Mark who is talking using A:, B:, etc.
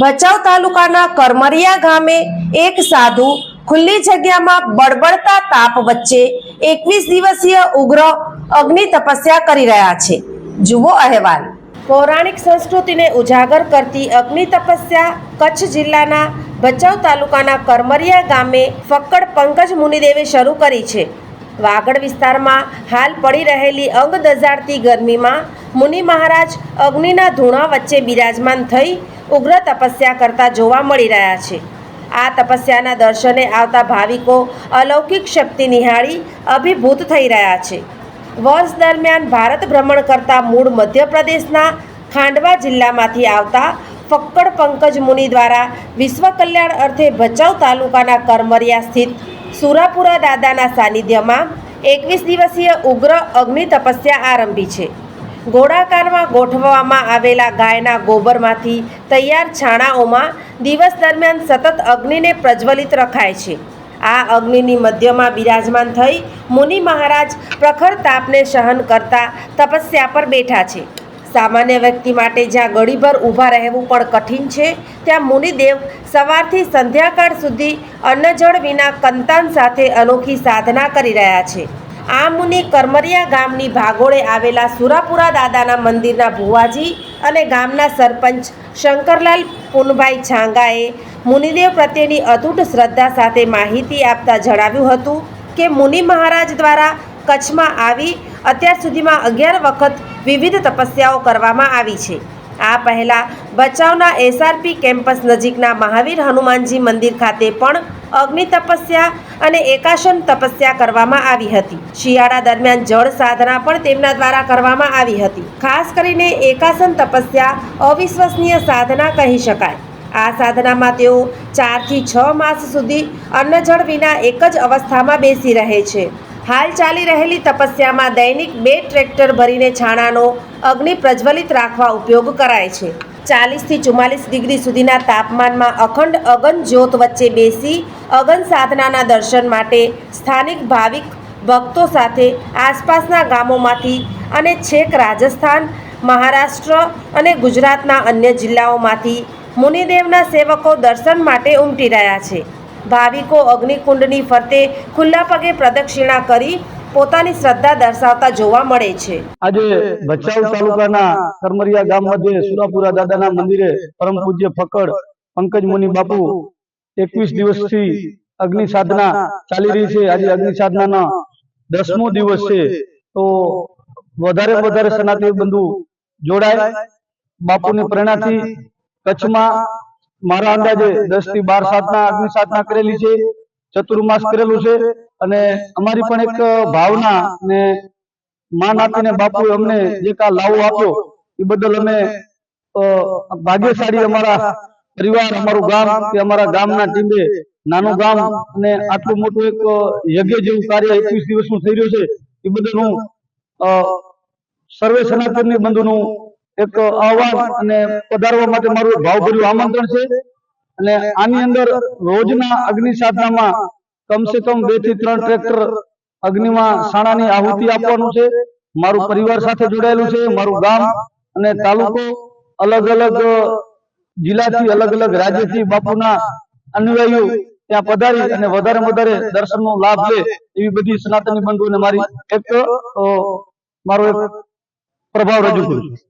A: Bhachau તાલુકાના કરમરિયા ગામે એક સાધુ ખુલ્લી જગ્યામાં બળબડતા તાપ વચ્ચે એકવીસ દિવસીય ઉગ્ર અગ્નિ તપસ્યા કરી રહ્યા છે. જુઓ અહેવાલ. પૌરાણિક સંસ્કૃતિને ઉજાગર કરતી અગ્નિ તપસ્યા કચ્છ જિલ્લાના ભચાઉ તાલુકાના કરમરિયા ગામે ફક્કડ પંકજ મુનિદેવે શરૂ કરી છે. વાગડ વિસ્તારમાં હાલ પડી રહેલી અંગ દઝાડતી ગરમીમાં મુનિ મહારાજ અગ્નિના ધૂણા વચ્ચે બિરાજમાન થઈ ઉગ્ર તપસ્યા કરતા જોવા મળી રહ્યા છે. આ તપસ્યાના દર્શને આવતા ભાવિકો અલૌકિક શક્તિ નિહાળી અભિભૂત થઈ રહ્યા છે. વર્ષ દરમિયાન ભારત ભ્રમણ કરતા મૂળ મધ્યપ્રદેશના ખાંડવા જિલ્લામાંથી આવતા ફક્કડ પંકજ મુનિ દ્વારા વિશ્વ કલ્યાણ અર્થે ભચાઉ તાલુકાના કરમરિયા સ્થિત સુરાપુરા દાદાના સાનિધ્યમાં એકવીસ દિવસીય ઉગ્ર અગ્નિ તપસ્યા આરંભી છે. ગોળાકારમાં ગોઠવવામાં આવેલા ગાયના ગોબરમાંથી તૈયાર છાણાઓમાં દિવસ દરમિયાન સતત અગ્નિને પ્રજ્વલિત રખાય છે. આ અગ્નિની મધ્યમાં બિરાજમાન થઈ મુનિ મહારાજ પ્રખર તાપને સહન કરતા તપસ્યા પર બેઠા છે. સામાન્ય વ્યક્તિ માટે જ્યાં ગળીભર ઊભા રહેવું પણ કઠિન છે, ત્યાં મુનિદેવ સવારથી સંધ્યાકાળ સુધી અન્નજળ વિના કંતાન સાથે અનોખી સાધના કરી રહ્યા છે. આ મુનિ કરમરિયા ગામની ભાગોળે આવેલા સુરાપુરા દાદાના મંદિરના ભુવાજી અને ગામના સરપંચ શંકરલાલ પુનભાઈ છાંગાએ મુનિદેવ પ્રત્યેની અતૂટ શ્રદ્ધા સાથે માહિતી આપતા જણાવ્યું હતું કે મુનિ મહારાજ દ્વારા કચ્છમાં આવી અત્યાર સુધીમાં અગિયાર વખત વિવિધ તપસ્યાઓ કરવામાં આવી છે. આ પહેલાં ભચાઉના એસઆરપી કેમ્પસ નજીકના મહાવીર હનુમાનજી મંદિર ખાતે પણ અગ્નિ તપસ્યા અને એકાશન તપસ્યા કરવામાં આવી હતી. શિયાળા દરમિયાન જળ સાધના પણ તેમના દ્વારા કરવામાં આવી હતી. ખાસ કરીને એકાસન તપસ્યા અવિશ્વસનીય સાધના કહી શકાય. આ સાધનામાં તેઓ ચારથી છ માસ સુધી અન્નજળ વિના એક જ અવસ્થામાં બેસી રહે છે. હાલ ચાલી રહેલી તપસ્યામાં દૈનિક બે ટ્રેક્ટર ભરીને છાણાનો અગ્નિ પ્રજ્વલિત રાખવા ઉપયોગ કરાય છે. ચાલીસથી ચુમ્માલીસ ડિગ્રી સુધીના તાપમાનમાં અખંડ અગન જ્યોત વચ્ચે બેસી અગન સાધનાના દર્શન માટે સ્થાનિક ભાવિક ભક્તો સાથે આસપાસના ગામોમાંથી અને છેક રાજસ્થાન, મહારાષ્ટ્ર અને ગુજરાતના અન્ય જિલ્લાઓમાંથી મુનિદેવના સેવકો દર્શન માટે ઉમટી રહ્યા છે. ભાવિકો અગ્નિકુંડની ફરતે ખુલ્લા પગે પ્રદક્ષિણા કરી પોતાની શ્રદ્ધા દર્શાવતા જોવા મળે છે.
B: આજે ભચાઉ તાલુકાના કરમરિયા ગામ મધ્યે સુરાપુરા દાદાના મંદિરે પરમ પૂજ્ય ફકડ પંકજ મુનિ બાપુ એકવીસ દિવસથી અગ્નિ સાધના ચાલી રહી છે. આજે અગ્નિ સાધનાના દસમો દિવસ છે. તો વધારે વધારે સનાતની બંધુ જોડાય. બાપુની પ્રેરણાથી કચ્છમાં મારા અંદાજે દસથી બાર સાધના અગ્નિ સાધના કરેલી છે. ચતુર્માસ કરેલું છે અને અમારી પણ એક ભાવના ને માન આપીને બાપુ અમને જે કા લાવો આપ્યો એ બદલ અમે ભાગ્યશાળી અમારા પરિવાર અમારું ગામ કે અમારા ગામના ટીમે નાનું ગામ અને આટલું મોટું એક યજ્ઞ જેવું કાર્ય એકવીસ દિવસનું થઈ રહ્યું છે. એ બદલ હું સર્વે સનાતનની બંધુનું એક આહવાન અને પધારવા માટે મારું ભાવભર્યું આમંત્રણ છે. અને આની અંદર રોજના અગ્નિ સાધનામાં કમસે કમ બેથી ત્રણ ટ્રેક્ટર અગ્નિમાં સાણાની આહુતિ આપવાનું છે. મારું પરિવાર સાથે જોડાયેલું છે. મારું ગામ અને તાલુકો અલગ અલગ જિલ્લાથી અલગ અલગ રાજ્યથી બાપુના અનુયાયીઓ ત્યાં પધારી અને વધારે વધારે દર્શનનો લાભ લે એવી બધી સનાતની બંધુઓને મારી એક મારો એક પ્રભાવ રજૂ કરું છું